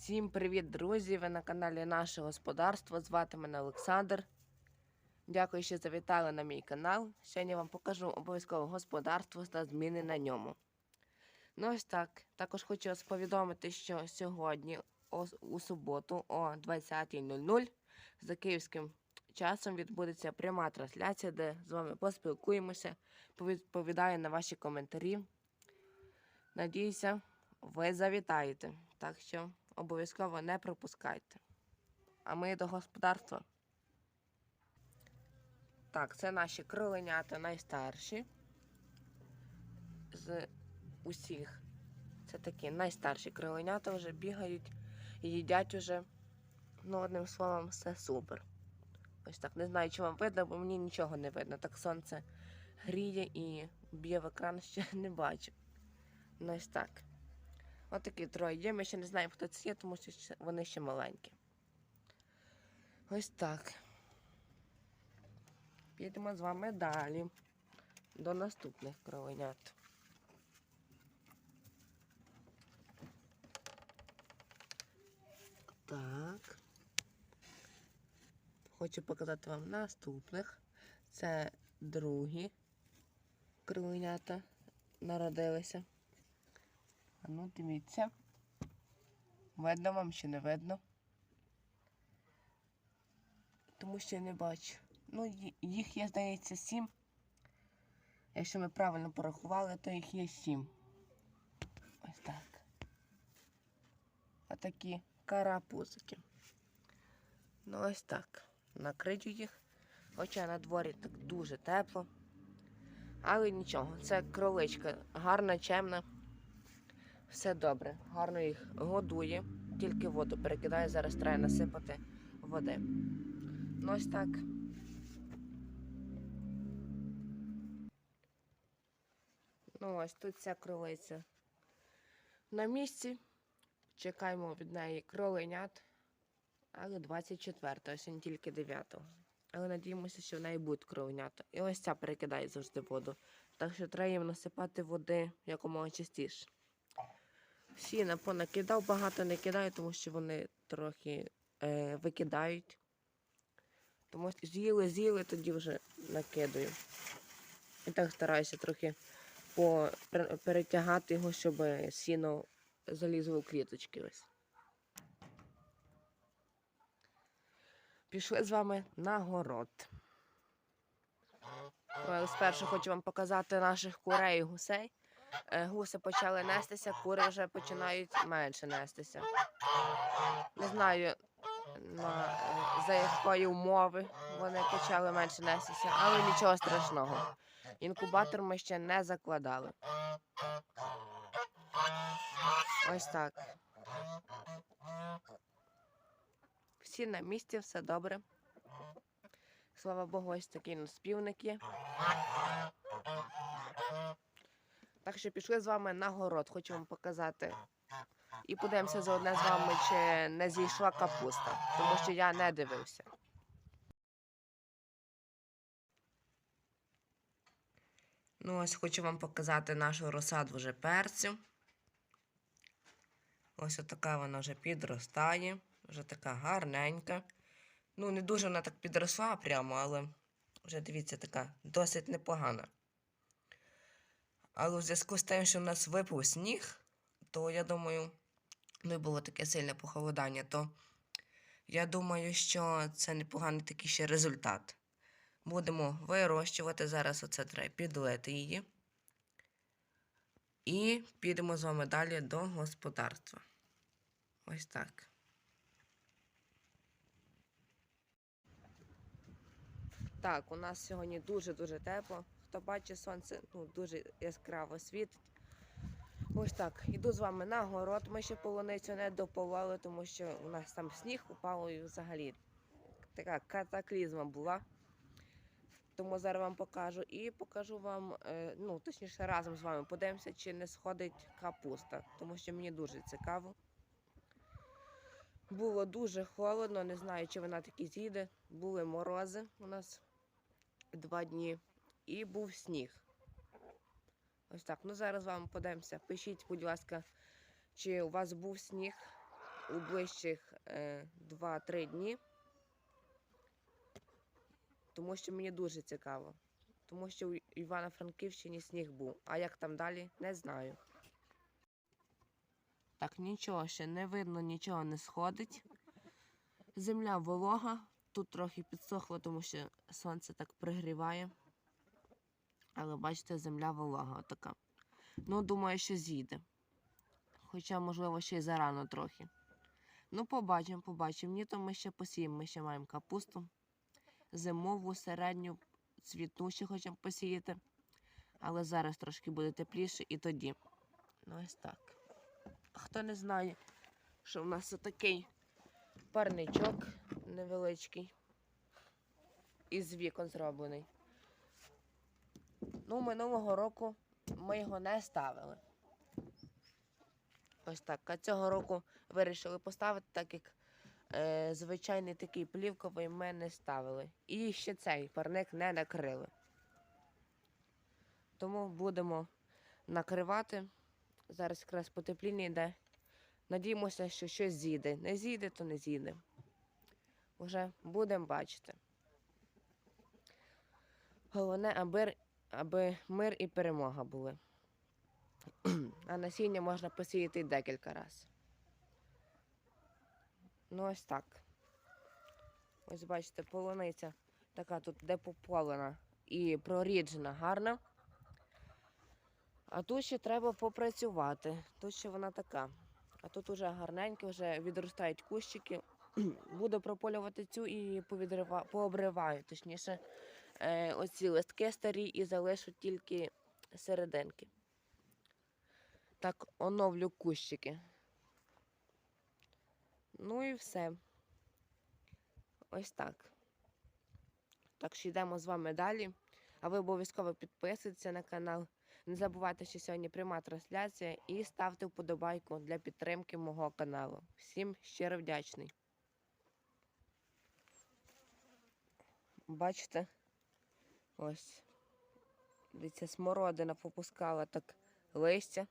Всім привіт, друзі! Ви на каналі Наше Господарство. Звати мене Олександр. Дякую, що завітали на мій канал. Сьогодні вам покажу обов'язково господарство та зміни на ньому. Ну ось так. Також хочу вас повідомити, що сьогодні, у суботу, о 20.00 за київським часом відбудеться пряма трансляція, де з вами поспілкуємося, повідповідаю на ваші коментарі. Надіюся, ви завітаєте. Так що обов'язково не пропускайте. А ми до господарства. Так, це наші кроленята найстарші. З усіх. Це такі найстарші кроленята вже бігають і їдять уже. Ну, одним словом, все супер. Ось так. Не знаю, чи вам видно, бо мені нічого не видно. Так сонце гріє і б'є в екран ще не бачу. Ну, ось так. Ось такі троє є. Ми ще не знаємо, хто це є, тому що вони ще маленькі. Ось так. Підемо з вами далі. До наступних кровенят. Так. Хочу показати вам наступних. Це другі кровенята народилися. А ну, дивіться. Видно вам чи не видно? Тому що я не бачу. Ну, їх є, здається, сім. Якщо ми правильно порахували, то їх є сім. Ось так. Отакі карапузики. Ну, ось так. Накрию їх. Хоча на дворі так дуже тепло. Але нічого, це кроличка гарна, чемна. Все добре, гарно їх годує, тільки воду перекидає, зараз треба насипати води. Ну ось так. Ну ось тут ця кролиця на місці. Чекаємо від неї кроленят. Але 24-го, сьогодні тільки 9-го. Але надіємося, що в неї будуть кроленята. І ось ця перекидає завжди воду. Так що треба їм насипати води якомога частіше. Сіна понакидав, багато не кидаю, тому що вони трохи е, викидають. Тому що з'їли, з'їли, тоді вже накидаю. І так стараюся трохи по, перетягати його, щоб сіно залізло у кліточки. Ось. Пішли з вами на город. Спершу хочу вам показати наших курей і гусей. Е, Гуси почали нестися, кури вже починають менше нестися. Не знаю на, е, за якої умови вони почали менше нестися, але нічого страшного. Інкубатор ми ще не закладали. Ось так. Всі на місці, все добре. Слава Богу, ось такий у нас є. Так що пішли з вами на город, хочу вам показати. І подивимося заодне з вами, чи не зійшла капуста, тому що я не дивився. Ну, ось хочу вам показати нашу розсаду вже перцю. Ось така вона вже підростає, вже така гарненька. Ну, не дуже вона так підросла прямо, але вже дивіться, така досить непогана. Але в зв'язку з тим, що в нас випав сніг, то я думаю, ну і було таке сильне похолодання, то я думаю, що це непоганий такий ще результат. Будемо вирощувати. Зараз оце треба підлити її. І підемо з вами далі до господарства. Ось так. Так, у нас сьогодні дуже-дуже тепло. Хто бачить сонце, ну, дуже яскраво світить. Ось так. Іду з вами на город. Ми ще полуницю не допололи, тому що у нас там сніг упав і взагалі така катаклізма була. Тому зараз вам покажу. І покажу вам, е, ну, точніше, разом з вами подивимося, чи не сходить капуста, тому що мені дуже цікаво. Було дуже холодно, не знаю, чи вона таки зійде. Були морози у нас два дні, і був сніг. Ось так. Ну зараз з вами. Пишіть, будь ласка, чи у вас був сніг у ближчих е, 2-3 дні. Тому що мені дуже цікаво. Тому що у Івано-Франківщині сніг був. А як там далі, не знаю. Так, нічого ще не видно, нічого не сходить. Земля волога. Тут трохи підсохло, тому що сонце так пригріває. Але бачите, земля волога отака. Ну, думаю, що з'їде. Хоча, можливо, ще й зарано трохи. Ну, побачимо, побачимо. Літом ми ще посіємо, ми ще маємо капусту. Зимову, середню, цвітну ще хочемо посіяти. Але зараз трошки буде тепліше і тоді. Ну, ось так. Хто не знає, що в нас отакий парничок невеличкий. Із вікон зроблений. Ну, минулого року ми його не ставили. Ось так. А цього року вирішили поставити, так як е, звичайний такий плівковий ми не ставили. І ще цей парник не накрили. Тому будемо накривати. Зараз якраз потепління йде. Надіємося, що щось зійде. Не зійде, то не зійде. Уже будемо бачити. Головне, аби, аби мир і перемога були. А насіння можна посіяти декілька разів. Ну, ось так. Ось бачите, полуниця така тут де пополена і проріджена гарна. А тут ще треба попрацювати. Тут ще вона така. А тут уже гарненько, вже відростають кущики. Буду прополювати цю і пообриваю, точніше, оці листки старі і залишу тільки серединки. Так, оновлю кущики. Ну і все. Ось так. Так що йдемо з вами далі. А ви обов'язково підписуйтесь на канал. Не забувайте, що сьогодні пряма трансляція і ставте вподобайку для підтримки мого каналу. Всім щиро вдячний. Бачите? Ось. Дивіться, смородина попускала так листя.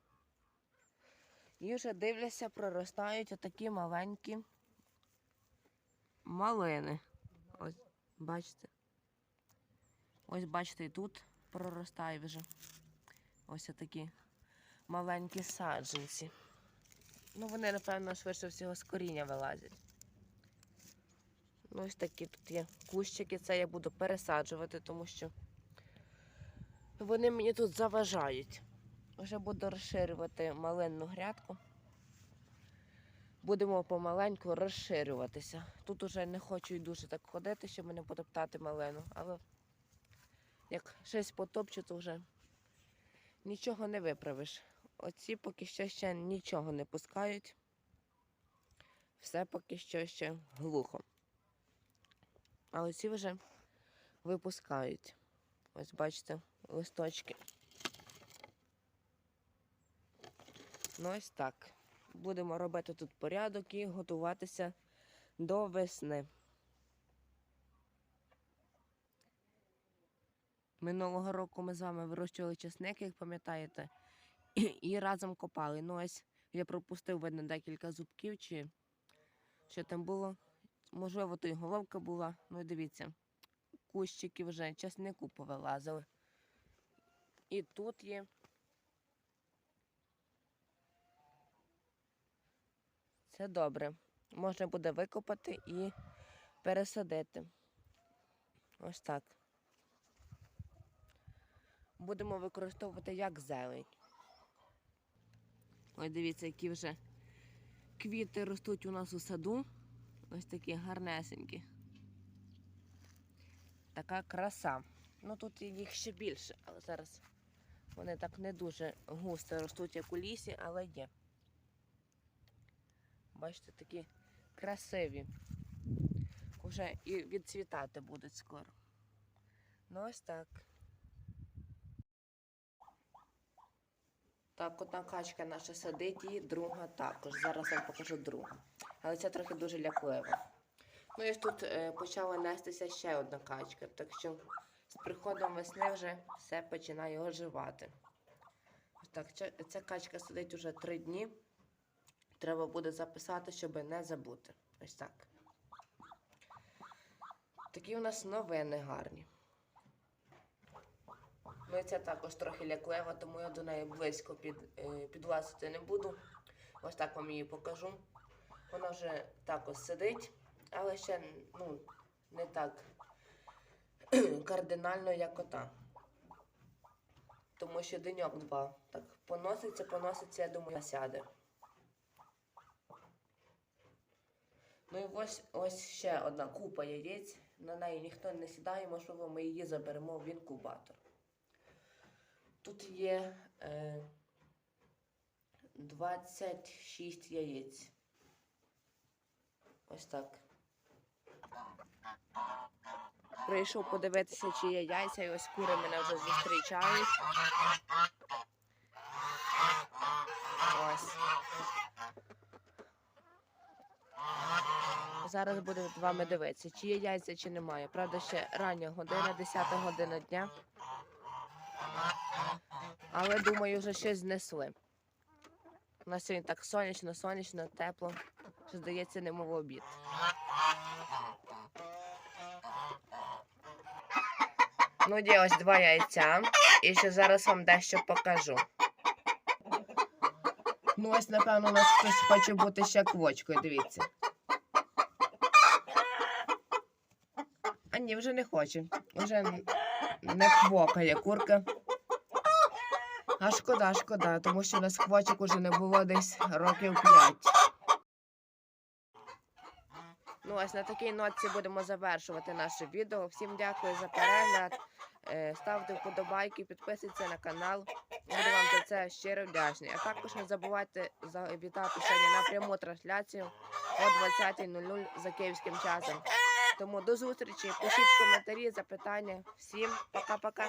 І вже дивляться, проростають отакі маленькі малини. Ось, бачите. Ось бачите, і тут проростає вже. Ось такі маленькі саджанці. Ну, вони, напевно, швидше всього з коріння вилазять. Ну, ось такі тут є кущики. Це я буду пересаджувати, тому що вони мені тут заважають. Вже буду розширювати малинну грядку. Будемо помаленьку розширюватися. Тут уже не хочу й дуже так ходити, щоб не потоптати малину, але як щось потопчу, то вже нічого не виправиш. Оці поки що ще нічого не пускають. Все поки що ще глухо. А оці вже випускають. Ось бачите, листочки. Ну ось так. Будемо робити тут порядок і готуватися до весни. Минулого року ми з вами вирощували чесник, як пам'ятаєте, і разом копали. Ну ось я пропустив, видно, декілька зубків, чи що там було. Можливо, то й головка була. Ну дивіться, кущики вже чеснику повилазили. І тут є. Це добре. Можна буде викопати і пересадити. Ось так. Будемо використовувати як зелень. Ось дивіться, які вже квіти ростуть у нас у саду. Ось такі гарнесенькі. Така краса. Ну тут їх ще більше, але зараз вони так не дуже густо ростуть, як у лісі, але є. Бачите, такі красиві. Уже і відцвітати будуть скоро. Ну ось так. Так, одна качка наша сидить і друга також. Зараз вам покажу другу. Але це трохи дуже ляклива. Ну і ж тут е, почала нестися ще одна качка, так що з приходом весни вже все починає оживати. Так, ця, ця качка сидить уже три дні. Треба буде записати, щоб не забути. Ось так. Такі у нас новини гарні. Ну і це також трохи ляклива, тому я до неї близько під, е, підлазити не буду. Ось так вам її покажу. Вона вже також сидить, але ще ну, не так кардинально, як ота. Тому що деньок два. Так поноситься, поноситься, я думаю, сяде. Ну і ось, ось ще одна купа яєць. На неї ніхто не сідає, можливо, ми її заберемо в інкубатор. Тут є е, 26 яєць. Ось так. Прийшов подивитися, чи є яйця, і ось кури мене вже зустрічають. Ось. Зараз буду з вами дивитися, чи є яйця, чи немає. Правда, ще рання година, 10 година дня. Але думаю, вже щось знесли. У нас сьогодні так сонячно, сонячно, тепло. Що здається, немов обід. Ну, є ось два яйця. І ще зараз вам дещо покажу. Ну, ось, напевно, у нас хтось хоче бути ще квочкою, дивіться. А ні, вже не хоче. Вже не квокає курка. А шкода, шкода, тому що у нас квочок уже не було десь років п'ять. Ну, ось на такій нотці будемо завершувати наше відео. Всім дякую за перегляд. Е, Ставте вподобайки, підписуйтесь на канал. Буду вам за це щиро вдячний. А також не забувайте завітати сьогодні на пряму трансляцію о 20.00 за київським часом. Тому до зустрічі. Пишіть коментарі, запитання. Всім пока-пока.